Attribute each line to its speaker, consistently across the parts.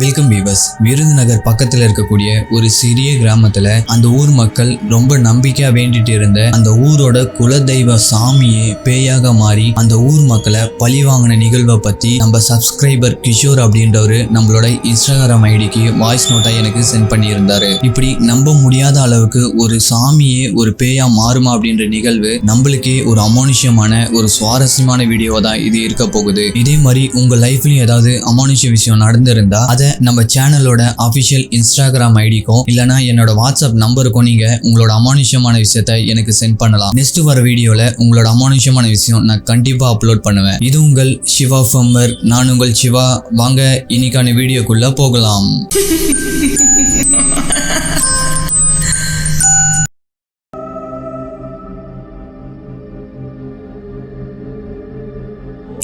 Speaker 1: Welcome viewers Virudhunagar பக்கத்துல இருக்கக்கூடிய ஒரு சிறிய கிராமத்துல அந்த ஊர் மக்கள் ரொம்ப நம்பிக்கையா வேண்டிட்டு இருந்த அந்த ஊரோட குலதெய்வ சாமியே பேயாக மாறி அந்த ஊர் மக்களை பழி வாங்கின நிகழ்வை பத்தி நம்ம சப்ஸ்கிரைபர் கிஷோர் அப்படின்றவரு நம்மளோட இன்ஸ்டாகிராம் ஐடிக்கு வாய்ஸ் நோட்டா எனக்கு சென்ட் பண்ணியிருந்தாரு. இப்படி நம்ப முடியாத அளவுக்கு ஒரு சாமியே ஒரு பேயா மாறுமா அப்படின்ற நிகழ்வு நம்மளுக்கே ஒரு அமானுஷ்யமான ஒரு சுவாரஸ்யமான வீடியோ தான் இது இருக்க போகுது. இதே மாதிரி உங்க லைஃப்லயும் ஏதாவது அமானுஷ்ய விஷயம் நடந்திருந்தா அதை நம்ம சேனலோட அஃபிஷியல் இன்ஸ்டாகிராம் ஐடிக்கும் இல்லைனா என்னோட வாட்ஸ்அப் நம்பருக்கும் நீங்க உங்களோட அமானுஷ்யமான விஷயத்த எனக்கு சென்ட் பண்ணலாம். நெக்ஸ்ட் வர வீடியோல உங்களோட அமானுஷ்யமான விஷயம் நான் கண்டிப்பா அப்லோட் பண்ணுவேன். இது உங்கள் சிவா ஃபம்மர் நான் உங்கள் சிவா. வாங்க இன்னைக்கான வீடியோக்குள்ள போகலாம்.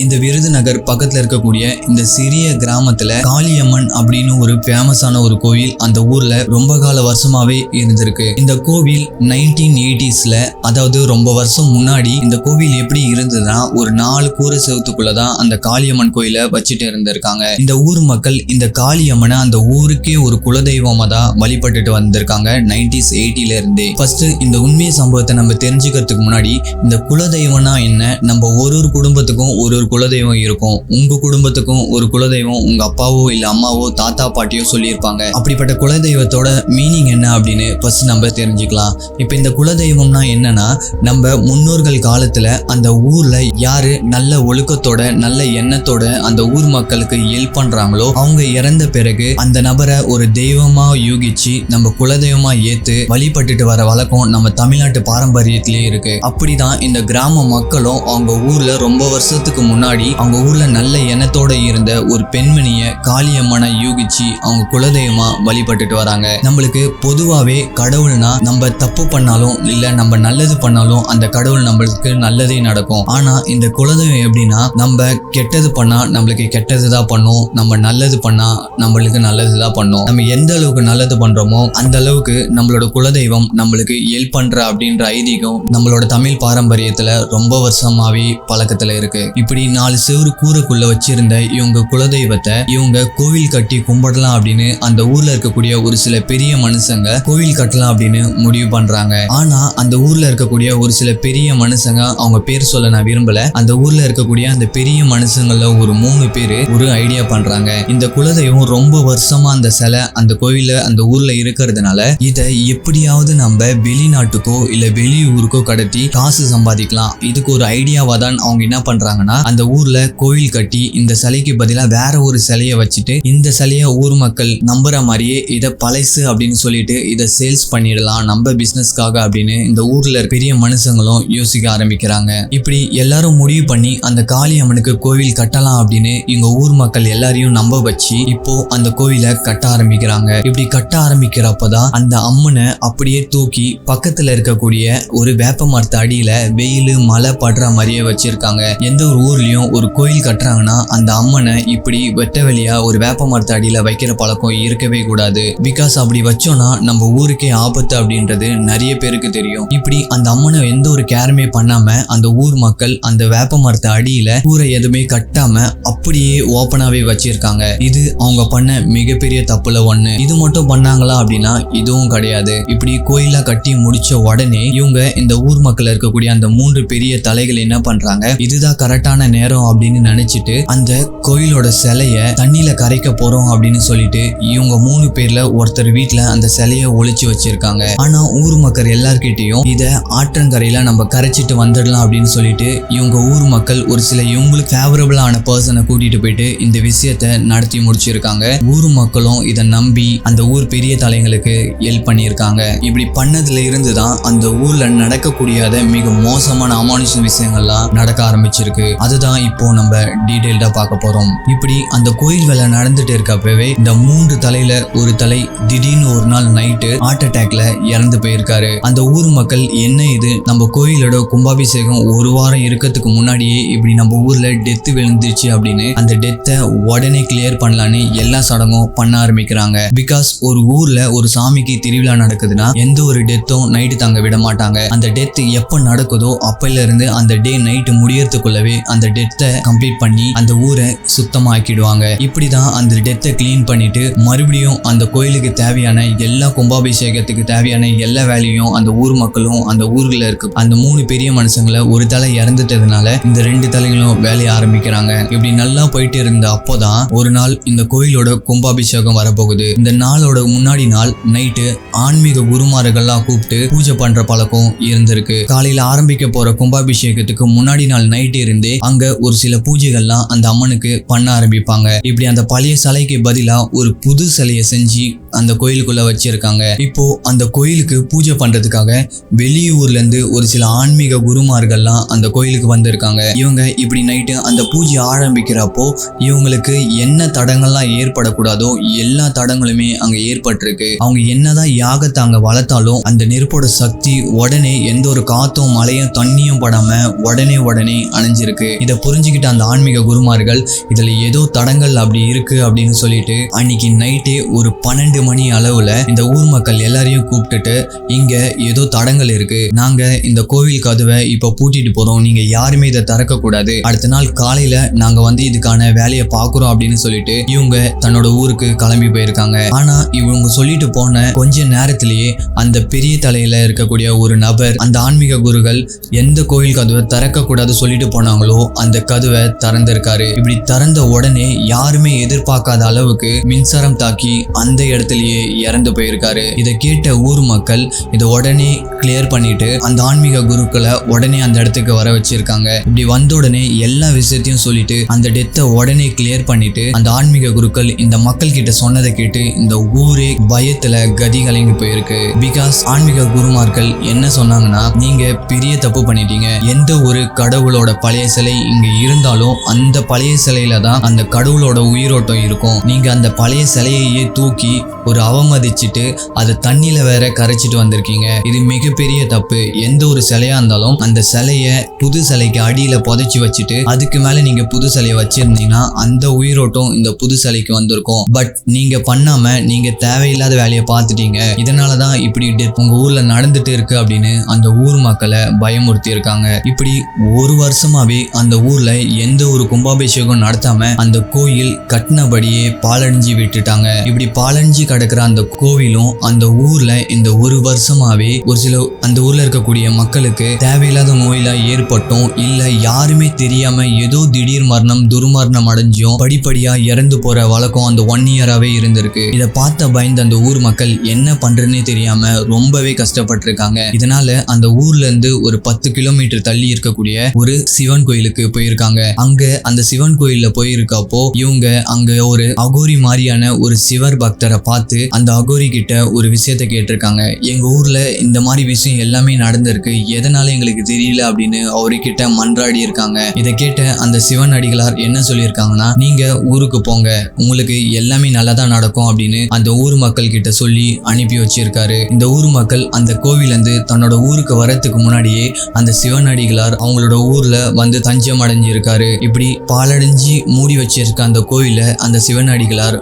Speaker 1: இந்த விருதுநகர் பக்கத்துல இருக்கக்கூடிய இந்த சிறிய கிராமத்துல காளியம்மன் அப்படின்னு ஒரு ஃபேமஸான ஒரு கோவில் அந்த ஊர்ல ரொம்ப கால வருஷமாவே இருந்திருக்கு. இந்த கோவில் நைன்டீன் எயிட்டிஸ்ல அதாவது ரொம்ப வருஷம் முன்னாடி இந்த கோவில் எப்படி இருந்ததுன்னா ஒரு நாலு கூரை செவத்துக்குள்ளதான் அந்த காளியம்மன் கோயிலை வச்சுட்டு இருந்திருக்காங்க. இந்த ஊர் மக்கள் இந்த காளியம்மனை அந்த ஊருக்கே ஒரு குலதெய்வமா தான் வழிபட்டுட்டு வந்திருக்காங்க நைன்டிஸ் எயிட்டில இருந்தே. ஃபர்ஸ்ட் இந்த உண்மை சம்பவத்தை நம்ம தெரிஞ்சுக்கிறதுக்கு முன்னாடி இந்த குலதெய்வம்னா என்ன? நம்ம ஒரு ஒரு குடும்பத்துக்கும் ஒரு ஒரு குலதெய்வம் இருக்கும். உங்க குடும்பத்துக்கும் ஒரு குலதெய்வம் உங்க அப்பாவோ இல்ல அம்மாவோ தாத்தா பாட்டியோ சொல்லியிருப்பாங்க. அப்படிப்பட்ட குலதெய்வத்தோட மீனிங் என்ன அப்படின்னு ஃபர்ஸ்ட் நம்ம தெரிஞ்சுக்கலாம். இப்போ இந்த குலதெய்வம்னா என்னன்னா நம்ம முன்னோர்கள் காலத்துல அந்த ஊர்ல யாரு நல்ல ஒழுக்கத்தோட நல்ல எண்ணத்தோட அந்த ஊர் மக்களுக்கு ஹெல்ப் பண்றாங்களோ அவங்க இறந்த பிறகு அந்த நபரை ஒரு தெய்வமா யூகிச்சு நம்ம குலதெய்வமா ஏத்து வழிபட்டுட்டு வர வழக்கம் நம்ம தமிழ்நாட்டு பாரம்பரியத்திலேயே இருக்கு. அப்படிதான் இந்த கிராம மக்களும் அவங்க ஊர்ல ரொம்ப வருஷத்துக்கு முன்னாடி முன்னாடி அவங்க ஊர்ல நல்ல எண்ணத்தோட இருந்த ஒரு பெண்மணிய காளியம்மனை யூகிச்சு அவங்க குலதெய்வமா வழிபட்டுட்டு வராங்க. நம்மளுக்கு பொதுவாவே கடவுள்னா நம்ம தப்பு பண்ணாலும் இல்ல நம்ம நல்லது பண்ணாலும் அந்த கடவுள் நம்மளுக்கு நல்லதே நடக்கும். ஆனா இந்த குலதெய்வம் எப்படின்னா நம்ம கெட்டது பண்ணா நம்மளுக்கு கெட்டது தான் பண்ணும். நம்ம நல்லது பண்ணா நம்மளுக்கு நல்லது தான் பண்ணும். நம்ம எந்த அளவுக்கு நல்லது பண்றோமோ அந்த அளவுக்கு நம்மளோட குலதெய்வம் நம்மளுக்கு ஹெல்ப் பண்ற அப்படின்ற ஐதீகம் நம்மளோட தமிழ் பாரம்பரியத்துல ரொம்ப வருஷமாவே பழக்கத்துல இருக்கு. இப்படி நாலு செவரு கூரைக்குள்ள வச்சிருந்த இவங்க குலதெய்வத்தை இவங்க கோவில் கட்டி கும்பிடலாம் அப்படின்னு அந்த ஊர்ல இருக்கக்கூடிய ஒரு சில பெரிய மனுஷங்க கோவில் கட்டலாம் அப்படின்னு முடிவு பண்றாங்க. ஆனா அந்த ஊர்ல இருக்கக்கூடிய ஒரு சில பெரிய மனுஷங்க அவங்க பேர் சொல்ல நான் விரும்பல. அந்த ஊர்ல இருக்கக்கூடிய அந்த பெரிய மனுஷங்கள்ல ஒரு மூணு பேரு ஒரு ஐடியா பண்றாங்க. இந்த குலதெய்வம் ரொம்ப வருஷமா அந்த சிலை அந்த கோவில அந்த ஊர்ல இருக்கிறதுனால இதை எப்படியாவது நம்ம வெளிநாட்டுக்கோ இல்ல வெளியூருக்கோ கடத்தி காசு சம்பாதிக்கலாம். இதுக்கு ஒரு ஐடியாவா தான் அவங்க என்ன பண்றாங்கன்னா அந்த ஊர்ல கோயில் கட்டி இந்த சிலைக்கு பதிலாக வேற ஒரு சிலையை வச்சுட்டு இந்த சிலையை ஊர் மக்கள் நம்புற மாதிரியே இதை பழசு அப்படின்னு சொல்லிட்டு இதை சேல்ஸ் பண்ணிடலாம் நம்ம பிசினஸ்க்காக அப்படின்னு இந்த ஊர்ல பெரிய மனுஷங்களும் யோசிக்க ஆரம்பிக்கிறாங்க. இப்படி எல்லாரும் முடிவு பண்ணி அந்த காளியம்மனுக்கு கோவில் கட்டலாம் அப்படின்னு இவங்க ஊர் மக்கள் எல்லாரையும் நம்ப வச்சு இப்போ அந்த கோவிலை கட்ட ஆரம்பிக்கிறாங்க. இப்படி கட்ட ஆரம்பிக்கிறப்பதான் அந்த அம்மனை அப்படியே தூக்கி பக்கத்துல இருக்கக்கூடிய ஒரு வேப்ப மரத்து அடியில வெயில் மழை படுற மாதிரியே வச்சிருக்காங்க. எந்த ஒரு ஊர்லேயும் ஒரு கோயில் கட்டுறாங்கன்னா அந்த அம்மனை இப்படி வெட்ட வெளியா ஒரு வேப்ப மரத்த அடியில் வைக்கிற பழக்கம் இருக்கவே கூடாது. பிகாஸ் அப்படி வச்சோம்னா நம்ம ஊருக்கே ஆபத்து அப்படின்றது நிறைய பேருக்கு தெரியும். இப்படி அந்த அம்மனை எந்த ஒரு கேருமே பண்ணாம அந்த ஊர் மக்கள் அந்த வேப்ப மரத்த அடியில ஊரை எதுவுமே கட்டாம அப்படியே ஓப்பனாவே வச்சிருக்காங்க. இது அவங்க பண்ண மிகப்பெரிய தப்புல ஒண்ணு. இது மட்டும் பண்ணாங்களா அப்படின்னா இதுவும் கிடையாது. இப்படி கோயிலா கட்டி முடிச்ச உடனே இவங்க இந்த ஊர் மக்கள் இருக்கக்கூடிய அந்த மூன்று பெரிய தலைகள் என்ன பண்றாங்க? இதுதான் கரெக்டான நேரம் அப்படின்னு நினைச்சிட்டு அந்த கோயிலோட சிலைய தண்ணியில கரைக்க போறோம் அப்படின்னு சொல்லிட்டு இவங்க மூணு பேர்ல ஒருத்தர் வீட்டுல அந்த சிலைய ஒழிச்சு வச்சிருக்காங்க. ஆனா ஊர் மக்கள் எல்லார்கிட்டையும் இத ஆற்றங்கரையில நம்ம கரைச்சிட்டு வந்துடலாம் அப்படின்னு சொல்லிட்டு இவங்க ஊர் மக்கள் ஒரு சில இவங்களுக்கு ஃபேவரபிளான பர்சனை கூட்டிட்டு போயிட்டு இந்த விஷயத்த நடத்தி முடிச்சிருக்காங்க. ஊர் மக்களும் இதை நம்பி அந்த ஊர் பெரிய தலைங்களுக்கு ஹெல்ப் பண்ணியிருக்காங்க. இப்படி பண்ணதுல இருந்து தான் அந்த ஊர்ல நடக்கக்கூடியாத மிக மோசமான அமானுஷ விஷயங்கள்லாம் நடக்க ஆரம்பிச்சிருக்கு. அது அதுதான் இப்போ நம்ம டீடைல்டா பார்க்க போறோம். இப்படி அந்த கோயில் வேலை நடந்துட்டு இருக்கப்பவே இந்த மூன்று தலையில ஒரு தலை திடீர்னு ஒரு நாள் நைட்டு ஹார்ட் அட்டாக்ல இறந்து போயிருக்காரு. அந்த ஊர் மக்கள் என்ன இது? நம்ம கோயிலோட கும்பாபிஷேகம் ஒரு வாரம் இருக்கிறதுக்கு முன்னாடியே இப்படி நம்ம ஊர்ல டெத் விழுந்துச்சு அப்படின்னு அந்த டெத்தை உடனே கிளியர் பண்ணலான்னு எல்லா சடங்கும் பண்ண ஆரம்பிக்கிறாங்க. பிகாஸ் ஒரு ஊர்ல ஒரு சாமிக்கு திருவிழா நடக்குதுன்னா எந்த ஒரு டெத்தும் நைட்டு தாங்க விட மாட்டாங்க. அந்த டெத் எப்ப நடக்குதோ அப்பையில இருந்து அந்த டே நைட்டு முடியறதுக்குள்ளவே அந்த டெத்தை கம்ப்ளீட் பண்ணி அந்த ஊரை சுத்தமாக்கிடுவாங்க. இப்படிதான் அந்த டெத்தை கிளீன் பண்ணிட்டு மறுபடியும் அந்த கோயிலுக்கு தேவையான எல்லா கும்பாபிஷேகத்துக்கு தேவையான எல்லா வேலையும் அந்த ஊர் மக்களும் அந்த ஊர்ல இருக்கு. அந்த மூணு பெரிய மனுஷங்களை ஒரு தலை இறந்துட்டதுனால இந்த ரெண்டு தலைகளும் வேலையை ஆரம்பிக்கிறாங்க. இப்படி நல்லா போயிட்டு இருந்த அப்போதான் ஒரு நாள் இந்த கோயிலோட கும்பாபிஷேகம் வரப்போகுது. இந்த நாளோட முன்னாடி நாள் நைட்டு ஆன்மீக குருமார்கள்லாம் கூப்பிட்டு பூஜை பண்ற பழக்கம் இருந்திருக்கு. காலையில ஆரம்பிக்க போற கும்பாபிஷேகத்துக்கு முன்னாடி நாள் நைட் இருந்தே அங்க ஒரு சில பூஜைகள்லாம் அந்த அம்மனுக்கு பண்ண ஆரம்பிப்பாங்க. இப்படி அந்த பழைய சிலைக்கு பதிலா ஒரு புது சிலையை செஞ்சு அந்த கோயிலுக்குள்ள வச்சிருக்காங்க. இப்போ அந்த கோயிலுக்கு பூஜை பண்றதுக்காக வெளியூர்ல இருந்து ஒரு சில ஆன்மீக குருமார்கள்லாம் அந்த கோயிலுக்கு வந்திருக்காங்க. இவங்க இப்படி நைட்டு அந்த பூஜை ஆரம்பிக்கிறப்போ இவங்களுக்கு என்ன தடங்கள்லாம் ஏற்படக்கூடாதோ எல்லா தடங்களுமே அங்க ஏற்பட்டிருக்கு. அவங்க என்னதான் யாகத்தை அங்க வளர்த்தாலும் அந்த நெருப்போட சக்தி உடனே எந்த ஒரு காத்தும் மழையும் தண்ணியும் படாம உடனே உடனே அணைஞ்சிருக்கு. இதை புரிஞ்சுக்கிட்ட அந்த ஆன்மீக குருமார்கள் இதுல ஏதோ தடங்கள் அப்படி இருக்கு அப்படின்னு சொல்லிட்டு அன்னைக்கு நைட்டே ஒரு பன்னெண்டு மணி அளவுல இந்த ஊர் மக்கள் எல்லாரையும் கூப்பிட்டுட்டு இங்க ஏதோ தடங்கள் இருக்கு. நாங்க இந்த கோவில் கதவை இப்போ பூட்டிட்டு போறோம். நீங்க யாருமே இதை திறக்க கூடாது அடுத்த நாள் காலையில நாங்க வந்து இதுக்கான வேலையை பாக்குறோம் அப்படின்னு சொல்லிட்டு இவங்க தன்னோட ஊருக்கு கிளம்பி போயிருக்காங்க. ஆனா இவங்க சொல்லிட்டு போன கொஞ்ச நேரத்திலேயே அந்த பெரிய தலையில இருக்கக்கூடிய ஒரு நபர் அந்த ஆன்மீக குருகள் எந்த கோவில் கதவை திறக்க கூடாது சொல்லிட்டு போனாங்களோ அந்த கதவை திறந்திருக்காரு. இப்படி திறந்த உடனே யாருமே எதிர்பார்க்காத அளவுக்கு மின்சாரம் தாக்கி அந்த இடத்துலயே இறந்து போயிருக்காரு. இதை கேட்ட ஊர் மக்கள் இதை உடனே கிளியர் பண்ணிட்டு அந்த ஆன்மீக குருக்களை உடனே அந்த இடத்துக்கு வர வச்சிருக்காங்க. இப்படி வந்த உடனே எல்லா விஷயத்தையும் சொல்லிட்டு அந்த டெத்தை உடனே கிளியர் பண்ணிட்டு அந்த ஆன்மீக குருக்கள் இந்த மக்கள் கிட்ட சொன்னதை கேட்டு இந்த ஊரே பயத்துல கதி கலங்கி போயிருக்கு. பிகாஸ் ஆன்மீக குருமார்கள் என்ன சொன்னாங்கன்னா நீங்க பெரிய தப்பு பண்ணிட்டீங்க. எந்த ஒரு கடவுளோட பழைய சிலை இங்கே இருந்தாலும் அந்த பழைய சிலையில தான் அந்த கடவுளோட உயிரோட்டம் இருக்கும். நீங்க அந்த பழைய சிலையையே தூக்கி ஒரு அவமதிச்சுட்டு அதை தண்ணியில வேற கரைச்சிட்டு வந்திருக்கீங்க. இது மிகப்பெரிய தப்பு. எந்த ஒரு சிலையா இருந்தாலும் அந்த சிலைய புது சிலைக்கு அடியில புதைச்சி வச்சுட்டு அதுக்கு மேல நீங்க புது சிலையை வச்சிருந்தீங்கன்னா அந்த உயிரோட்டம் இந்த புது சிலைக்கு வந்திருக்கும். பட் நீங்க பண்ணாம நீங்க தேவையில்லாத வேலையை பார்த்துட்டீங்க. இதனாலதான் இப்படி death உங்க ஊர்ல நடந்துட்டு இருக்கு அப்படின்னு அந்த ஊர் மக்களை பயமுறுத்தி இருக்காங்க இப்படி ஒரு வருஷமாவே அந்த அந்த ஊர்ல எந்த ஒரு கும்பாபிஷேகம் நடத்தாம அந்த கோயில் கட்டினபடியே பாலடைஞ்சு விட்டுட்டாங்க. இப்படி பாலடைஞ்சு கிடக்குற அந்த கோவிலும் அந்த ஊர்ல இந்த ஒரு வருஷமாவே ஒரு சில அந்த ஊர்ல இருக்கக்கூடிய மக்களுக்கு தேவையில்லாத நோயெல்லாம் ஏற்பட்டும் இல்ல யாருமே தெரியாம ஏதோ திடீர் மரணம் துர்மரணம் அடைஞ்சும் படிப்படியா இறந்து போற வழக்கம் அந்த ஒன் இயராகவே இருந்திருக்கு. இதை பார்த்த பயந்து அந்த ஊர் மக்கள் என்ன பண்றதுன்னே தெரியாம ரொம்பவே கஷ்டப்பட்டிருக்காங்க. இதனால அந்த ஊர்ல இருந்து ஒரு பத்து கிலோமீட்டர் தள்ளி இருக்கக்கூடிய ஒரு சிவன் கோயிலுக்கு போயிருக்காங்க. அங்க அந்த சிவன் கோயில்ல போயிருக்கப்போ இவங்க அங்க ஒரு அகோரி மாதிரியான ஒரு சிவர் பக்தரை பார்த்து அந்த அகோரி கிட்ட ஒரு விஷயத்த கேட்டிருக்காங்க. எங்க ஊர்ல இந்த மாதிரி விஷயம் எல்லாமே நடந்திருக்கு. எதனால எங்களுக்கு தெரியல அப்படின்னு அவர்கிட்ட மன்றாடி இருக்காங்க. இதை கேட்ட அந்த சிவன் அடிகளார் என்ன சொல்லியிருக்காங்கன்னா நீங்க ஊருக்கு போங்க. உங்களுக்கு எல்லாமே நல்லா தான் நடக்கும் அப்படின்னு அந்த ஊர் மக்கள் கிட்ட சொல்லி அனுப்பி வச்சிருக்காரு. இந்த ஊர் மக்கள் அந்த கோவில இருந்து தன்னோட ஊருக்கு வரத்துக்கு முன்னாடியே அந்த சிவன் அடிகளார் அவங்களோட ஊர்ல வந்து தஞ்சை தஞ்சம் அடைஞ்சிருக்காரு இப்படி பாலடைஞ்சு மூடி வச்சிருக்க அந்த கோயில அந்த சிவன் அடிகளார்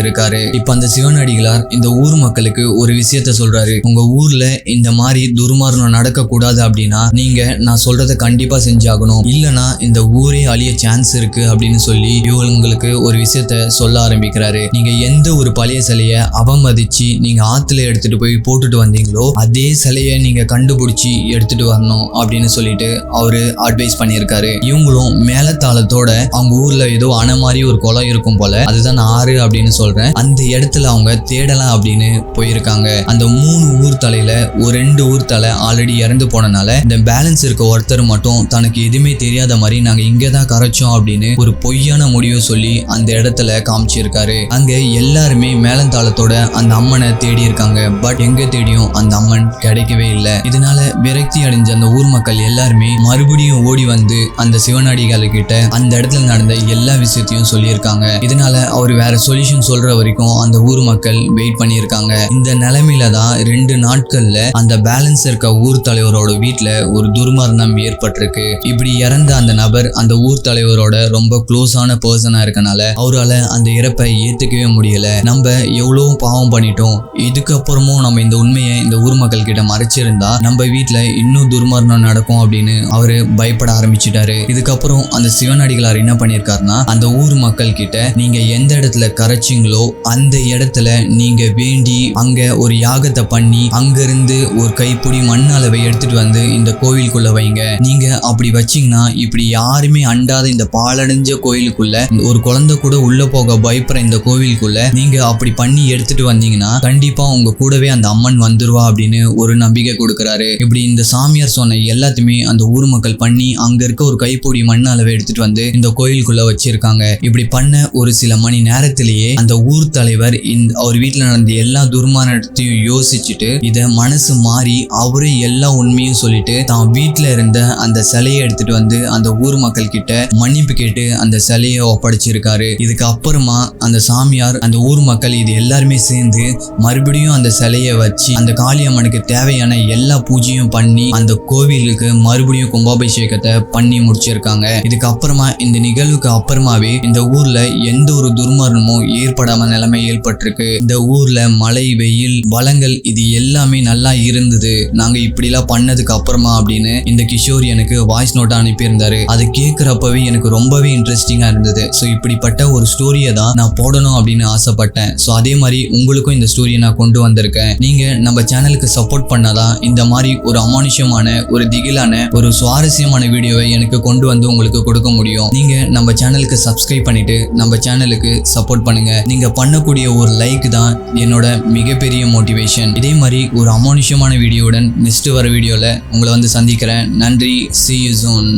Speaker 1: இருக்காரு. இப்ப அந்த சிவன் அடிகளார் இந்த ஊர் மக்களுக்கு ஒரு விஷயத்த சொல்றாரு. உங்க ஊர்ல இந்த மாதிரி துர்மாரணம் நடக்க கூடாது அப்படின்னா நீங்க நான் சொல்றத கண்டிப்பா செஞ்சாகணும். இல்லனா இந்த ஊரே அழிய சான்ஸ் இருக்கு அப்படின்னு சொல்லி இவங்களுக்கு ஒரு விஷயத்த சொல்ல ஆரம்பிக்கிறாரு. நீங்க எந்த ஒரு பழைய சிலைய அவமதிச்சு நீங்க ஆத்துல எடுத்துட்டு போய் போட்டுட்டு வந்தீங்களோ அதே சிலைய நீங்க கண்டுபிடிச்சி எடுத்துட்டு வரணும் அப்படின்னு சொல்லிட்டு அவரு அட்வைஸ் பண்ணியிருக்காரு. இவங்களும் மேலத்தாளத்தோட அவங்க ஊர்ல ஏதோ அணை மாதிரி ஒரு குளம் இருக்கும் போல அதுதான் ஆறு அப்படின்னு சொல்றேன். அந்த இடத்துல அவங்க தேடலாம் அப்படின்னு போயிருக்காங்க. அந்த மூணு ஊர் தலையில ஒரு ரெண்டு ஊர் தலை ஆல்ரெடி இறந்து போனனால இந்த பேலன்ஸ் இருக்க ஒருத்தர் மட்டும் தனக்கு எதுவுமே தெரியாத மாதிரி நாங்க இங்க தான் கரைச்சோம் அப்படின்னு ஒரு பொய்யான முடிவை சொல்லி அந்த இடத்துல காமிச்சிருக்காரு. அங்க எல்லாருமே மேலந்தாளத்தோட அந்த அம்மனை தேடி இருக்காங்க. பட் எங்க தேடியும் அந்த அம்மன் கிடைக்கவே இல்லை. இதனால விரக்தி அடைஞ்ச அந்த ஊர் மக்கள் எல்லாருமே மறுபடியும் ஓடி வந்து அந்த சிவனடிகள் கிட்ட அந்த இடத்துல நடந்த எல்லா விஷயத்தையும் சொல்லியிருக்காங்க. இதனால அவர் வேற சொல்யூஷன் சொல்ற வரைக்கும் அந்த ஊர் மக்கள் வெயிட் பண்ணியிருக்காங்க. இந்த நிலைமையில தான் ரெண்டு நாட்கள்ல அந்த பேலன்ஸ் இருக்க ஊர் தலைவரோட வீட்டுல ஒரு துர்மரணம் ஏற்பட்டிருக்கு. இப்படி இறந்த அந்த நபர் அந்த ஊர் தலைவரோட ரொம்ப க்ளோஸான பர்சனா இருக்கனால அவரால் அந்த இறப்பை ஏத்துக்கவே முடியல. நம்ம எவ்வளோ பாவம் பண்ணிட்டோம். இதுக்கப்புறமும் நம்ம இந்த உண்மையை இந்த ஊர் மக்கள் கிட்ட மறைச்சிருந்தா நம்ம வீட்டுல இன்னும் துர்மரணம் நடக்கும் அப்படின்னு அவரு பயப்பட ஆரம்பிச்சிட்டாரு. இதுக்கப்புறம் அந்த சிவனடிகளார் என்ன பண்ணியிருக்காருன்னா அந்த ஊர் மக்கள் கிட்ட நீங்க எந்த இடத்துல கரைச்சிங்களோ அந்த இடத்துல நீங்க வேண்டி அங்க ஒரு யாகத்தை பண்ணி அங்கிருந்து ஒரு கைப்பிடி மண் அளவை எடுத்துட்டு வந்து இந்த கோவிலுக்குள்ள வைங்க. நீங்க அப்படி வச்சீங்கன்னா இப்படி யாருமே அண்டாத இந்த பாலடைஞ்ச கோயிலுக்குள்ள ஒரு குழந்தை கூட உள்ள போக பயப்படுற இந்த கோவிலுக்குள்ள நீங்க அப்படி பண்ணி எடுத்துட்டு வந்தீங்கன்னா கண்டிப்பா உங்க கூடவே அந்த அம்மன் வந்துருவா அப்படின்னு ஒரு நம்பிக்கை கொடுக்கறாரு. இப்படி இந்த சாமியார் சொன்ன எல்லாத்தையுமே அந்த ஊர் மக்கள் பண்ணி அங்க இருக்க ஒரு கை கைப்பொடி மண் அளவை எடுத்துட்டு வந்து இந்த கோயிலுக்குள்ள வச்சிருக்காங்க. இப்படி பண்ண ஒரு சில மணி நேரத்திலேயே அந்த ஊர் தலைவர் இந்த அவர் வீட்டுல நடந்த எல்லா துர்மானத்தையும் யோசிச்சுட்டு இத மனசு மாறி அவரே எல்லா உண்மையும் சொல்லிட்டு தான் வீட்டுல இருந்த அந்த சிலையை எடுத்துட்டு வந்து அந்த ஊர் மக்கள் கிட்ட மன்னிப்பு கேட்டு அந்த சிலையை ஒப்படைச்சிருக்காரு. இதுக்கு அப்புறமா அந்த சாமியார் அந்த ஊர் மக்கள் இது எல்லாருமே சேர்ந்து மறுபடியும் அந்த சிலையை வச்சு அந்த காளியம்மனுக்கு தேவையான எல்லா பூஜையும் பண்ணி அந்த கோவிலுக்கு மறுபடியும் கும்பாபிஷேகத்தை பண்ணி முடிச்சிருக்காங்க இதுக்கு அப்புறமா இந்த நிகழ்வுக்கு அப்புறமாவே இந்த ஊர்ல எந்த ஒரு துர்மரணமும் ஏற்படாம நிலைமை ஏற்பட்டிருக்கு. இந்த ஊர்ல மழை வெயில் வளங்கள் இது எல்லாமே நல்லா இருந்தது. நாங்க இப்படிலாம் பண்ணதுக்கு அப்புறமா அப்படின்னு இந்த கிஷோர் எனக்கு வாய்ஸ் நோட் அனுப்பியிருந்தாரு. அது கேட்குறப்பவே எனக்கு ரொம்பவே இன்ட்ரெஸ்டிங்கா இருந்தது. ஸோ இப்படிப்பட்ட ஒரு ஸ்டோரியை தான் நான் போடணும் அப்படின்னு ஆசைப்பட்டேன். ஸோ அதே மாதிரி உங்களுக்கும் இந்த ஸ்டோரியை நான் கொண்டு வந்திருக்கேன். நீங்க நம்ம சேனலுக்கு சப்போர்ட் பண்ணாதான் இந்த மாதிரி ஒரு அமானுஷமான ஒரு திகிலான ஒரு சுவாரஸ்யமான வீடியோவை எனக்கு கொண்டு வந்து உங்களுக்கு கொடுக்க முடியும். நீங்க நம்ம சேனலுக்கு சப்ஸ்கிரைப் பண்ணிட்டு நம்ம சேனலுக்கு சப்போர்ட் பண்ணுங்க. நீங்க பண்ணக்கூடிய ஒரு லைக் தான் என்னோட மிகப்பெரிய மோட்டிவேஷன் இதே மாதிரி ஒரு அமானுஷமான வீடியோவுடன் நெக்ஸ்ட் வர வீடியோல உங்களை வந்து சந்திக்கிறேன். நன்றி. C you zone